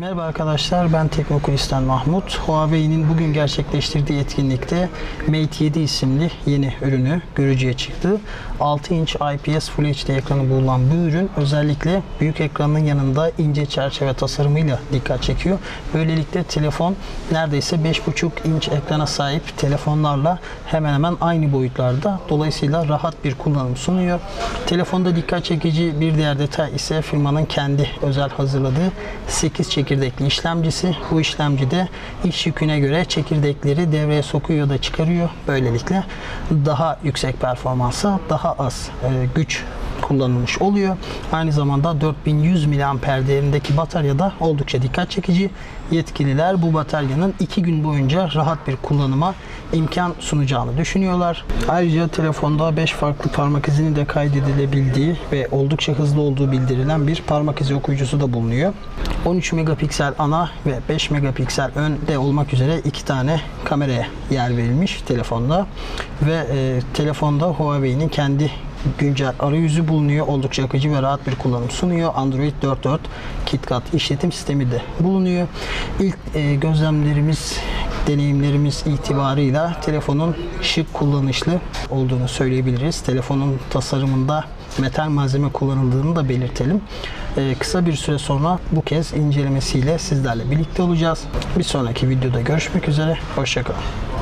Merhaba arkadaşlar ben Teknokulis'ten Mahmut. Huawei'nin bugün gerçekleştirdiği etkinlikte Mate 7 isimli yeni ürünü görücüye çıktı. 6 inç IPS Full HD ekranı bulunan bu ürün özellikle büyük ekranın yanında ince çerçeve tasarımıyla dikkat çekiyor. Böylelikle telefon neredeyse 5.5 inç ekrana sahip telefonlarla hemen hemen aynı boyutlarda. Dolayısıyla rahat bir kullanım sunuyor. Telefonda dikkat çekici bir diğer detay ise firmanın kendi özel hazırladığı 8 çekirdekli işlemcisi. Bu işlemcide iş yüküne göre çekirdekleri devreye sokuyor da çıkarıyor. Böylelikle daha yüksek performansa daha az e, güç kullanılmış oluyor. Aynı zamanda 4100 mAh değerindeki batarya da oldukça dikkat çekici. Yetkililer bu bataryanın 2 gün boyunca rahat bir kullanıma imkan sunacağını düşünüyorlar. Ayrıca telefonda 5 farklı parmak izini de kaydedilebildiği ve oldukça hızlı olduğu bildirilen bir parmak izi okuyucusu da bulunuyor. 13 megapiksel ana ve 5 megapiksel önde olmak üzere iki tane kameraya yer verilmiş telefonda ve e, telefonda Huawei'nin kendi güncel arayüzü bulunuyor. Oldukça akıcı ve rahat bir kullanım sunuyor. Android 4.4 KitKat işletim sistemi de bulunuyor. İlk e, gözlemlerimiz, deneyimlerimiz itibarıyla telefonun şık kullanışlı olduğunu söyleyebiliriz. Telefonun tasarımında metal malzeme kullanıldığını da belirtelim. E, kısa bir süre sonra bu kez incelemesiyle sizlerle birlikte olacağız. Bir sonraki videoda görüşmek üzere. Hoşçakalın.